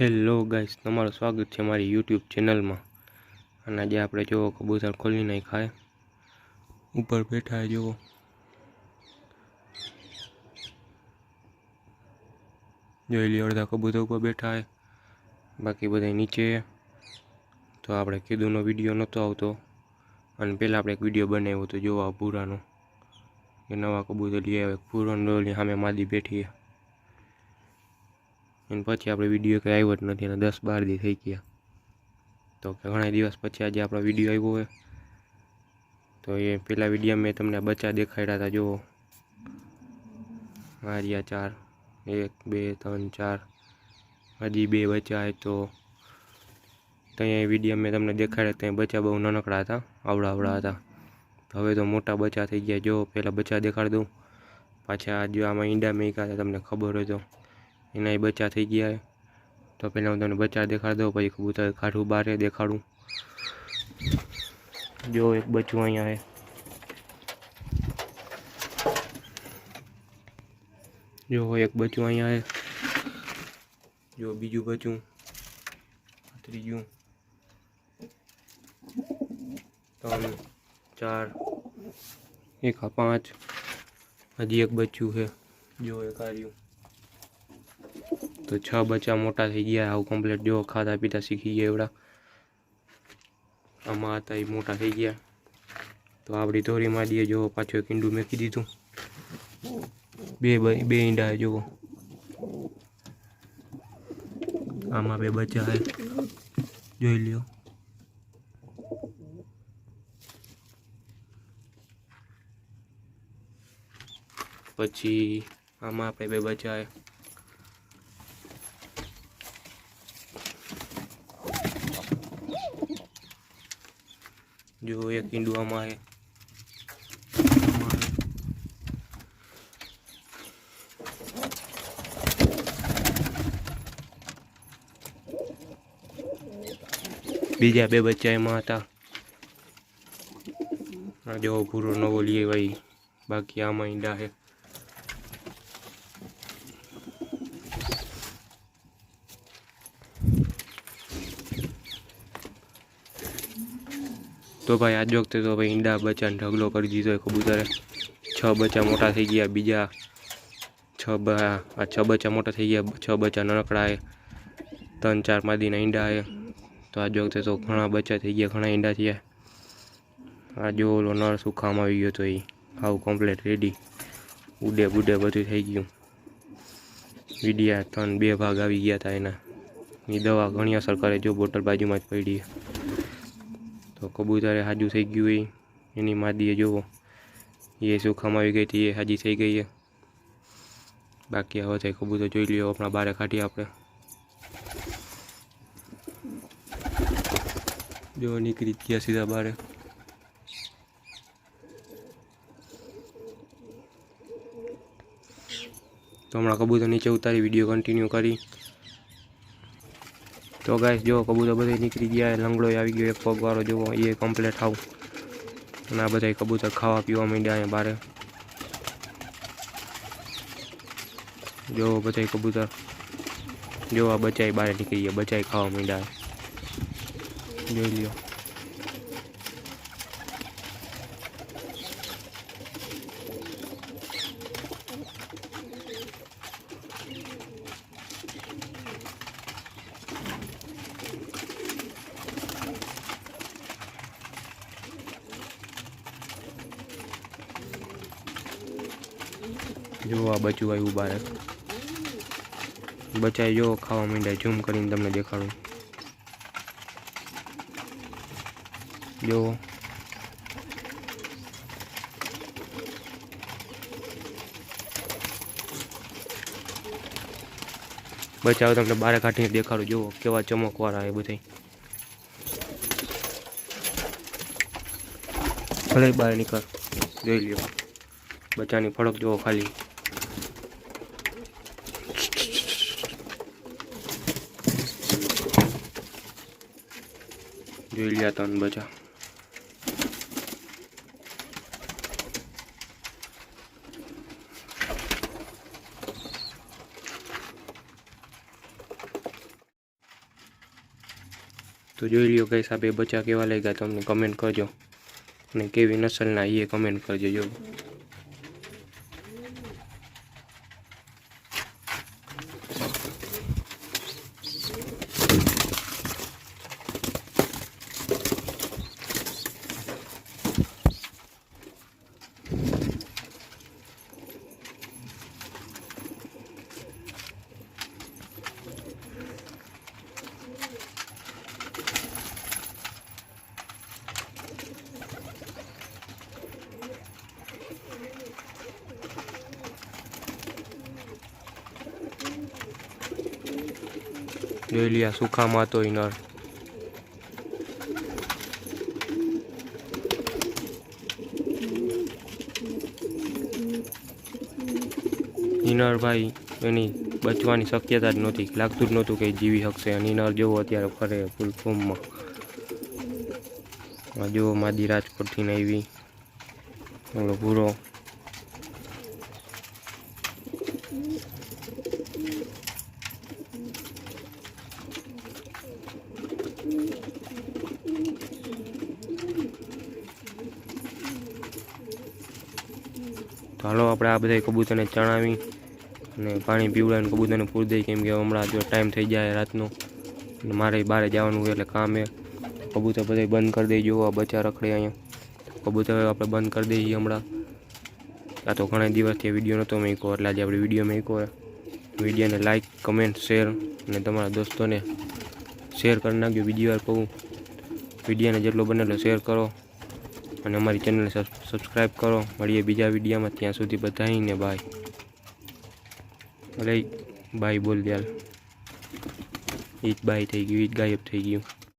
Hello guys તમારું સ્વાગત છે મારી યુટ્યુબ ચેનલમાં અને આજે આપણે જુઓ કબૂતર ખોલી નહીં ખાય ઉપર બેઠા જુઓ. જોઈ લ્યો, અડધા કબૂતર ઉપર બેઠા હે. બાકી બધા નીચે તો આપણે કીધુંનો વીડિયો નહોતો આવતો. અને પહેલાં આપણે એક વીડિયો બનાવ્યો હતો જોવા ભૂરાનો કે નવા કબૂતર લઈ આવે ભૂરો સામે માદી બેઠી અને પછી આપણે વીડિયો કંઈ આવ્યો જ નથી અને દસ બાર દી થઈ ગયા. તો ઘણા દિવસ પછી આજે આપણો વીડિયો આવ્યો હોય. તો એ પેલા વીડિયો મેં તમને બચ્ચા દેખાડ્યા હતા જુઓ. માર્યા ચાર, એક, બે, ત્રણ, ચાર. હજી બે બચ્ચા હોય તો ત્યાં વીડિયો મેં તમને દેખાડ્યા ત્યાં બચ્ચા બહુ નાનકડા હતા, આવડા આવડા હતા. હવે તો મોટા બચ્ચા થઈ ગયા જો પહેલાં બચ્ચા દેખાડી દઉં. પાછા જો આમાં ઈંડા મેં હતા તમને ખબર હોય તો. એના બચ્ચા થઈ ગયા તો પહેલાં હું તમને બચ્ચા દેખાડી દઉં, પછી કબૂતર કાઢું, બારે દેખાડું. જો એક બચ્ચું અહીંયા છે જો એક બચ્ચું અહીંયા છે જો બીજું બચ્ચું, ત્રીજું, ત્રણ, ચાર, એક આ પાંચ, હજી એક બચ્ચું છે જો એક આવ્યું તો છ બચ્ચા મોટા થઈ ગયા. આવું કમ્પ્લીટ જો ખાતા પીતા શીખી ગયા એવડા. આમાં હતા એ મોટા થઈ ગયા. તો આપણી ધોરીમાં દઈએ જો, પાછું એક ઈંડું મેકી દીધું. બે બે ઈંડા જુઓ આમાં બે બચ્ચા હે. જોઈ લ્યો. પછી આમાં આપણે બે બચ્ચા જો એક ઈંડું આમાં બીજા બે બચ્ચા એમાં હતા જો ભૂરો નવો લઈએ ભાઈ બાકી આમાં ઈંડા છે તો ભાઈ, આજ વખતે તો ભાઈ ઈંડા બચ્ચાને ઢગલો કરી દીધો કબૂતરે. છ બચ્ચા મોટા થઈ ગયા, બીજા છ બ, આ છ બચ્ચા મોટા થઈ ગયા, છ બચ્ચા નનકડાએ ત્રણ ચાર માદીના ઈંડા આવે તો આજ વખતે તો ઘણા બચ્ચા થઈ ગયા, ઘણા ઈંડા થયા. આ જો ઓલો નળ સુખામાં આવી ગયો તો એ આવું કમ્પ્લેટ રેડી ઉડે બુડે બધું થઈ ગયું. વિડિયા ત્રણ બે ભાગ આવી ગયા હતા એના. એ દવા ઘણી અસર કરે જો બોટલ બાજુમાં જ પડી. તો કબૂતરે હાજુ થઈ ગયું એ એની માદીએ જોવો. એ સુખામાં આવી ગઈ હતી, એ હાજી થઈ ગઈ છે. બાકી હવે થાય કબૂતર જોઈ લ્યો, આપણા બારે કાઢીએ આપણે. જો નીકળી ગયા સીધા બારે. તો હમણાં કબૂતર નીચે ઉતારી વીડિયો કન્ટિન્યુ કરી. તો ગાઈશ જો કબૂતર બધા નીકળી ગયા લંગડો આવી ગયો, એક પગવાળો જુઓ એ કમ્પ્લેટ આવું. અને આ બધા કબૂતર ખાવા પીવા માંડ્યા અહીંયા બારે. જો બધા કબૂતર, જો આ બચાઈ બહાર નીકળી ગયા બચાઈ ખાવા માંડ્યા. જોઈ લ્યો. જો આ બચ્યું આવ્યું બારે બચાઈ જો ખાવા માંડ્યા, ઝૂમ કરીને તમને દેખાડું. જો બચાવ તમને બારે કાઢીને દેખાડું. જુઓ કેવા ચમકવાળા એ બધા ભલે બહાર નીકળ. જોઈ લ્યો. બચ્ચાની ફળક જુઓ ખાલી. જોઈ લ્યા તન બચા તો જોઈ લ્યો કઈ સાહેબ બે બચ્ચા કેવા ગયા તમને કમેન્ટ કરજો. અને કેવી નસલના એ કમેન્ટ કરજો, જો. જોઈ લ્યા સુખામાં તો નર ઇનર ભાઈ, એની બચવાની શક્યતા જ નહોતી. લાગતું જ નહોતું કે જીવી શકશે. અને ઇનર જેવો અત્યારે ફરે ફૂલ ફોર્મમાં જો માદી રાજકોટથી ને આવી. ઓલો ભૂરો. તો હાલો આપણે આ બધા કબૂતરને ચણાવી અને પાણી પીવડાવીને કબૂતરને પૂરી દઈએ. કેમ કે હમણાં જો ટાઈમ થઈ જાય રાતનો, અને મારે બહાર જવાનું હોય એટલે કામ એ કબૂતર બધા બંધ કરી દઈ આ બચ્ચા રખડે અહીંયા. કબૂતર આપણે બંધ કરી દઈએ હમણાં. આ તો ઘણા દિવસથી વીડિયો નહોતો મૂક્યો, એટલે આજે આપણે વીડિયો મૂક્યો વિડીયોને લાઇક કમેન્ટ શેર અને તમારા દોસ્તોને શેર કરી નાખજો. બીજી વાર કહું, વિડીયોને જેટલો બને એટલો શેર કરો. અને અમારી ચેનલને સબસ્ક્રાઈબ કરો. મળીએ બીજા વિડીયોમાં. ત્યાં સુધી બધાને બાય અરે બાય બોલ દયાલ ઈ બાય થઈ ગયું ઈજ ગાયબ થઈ ગયું.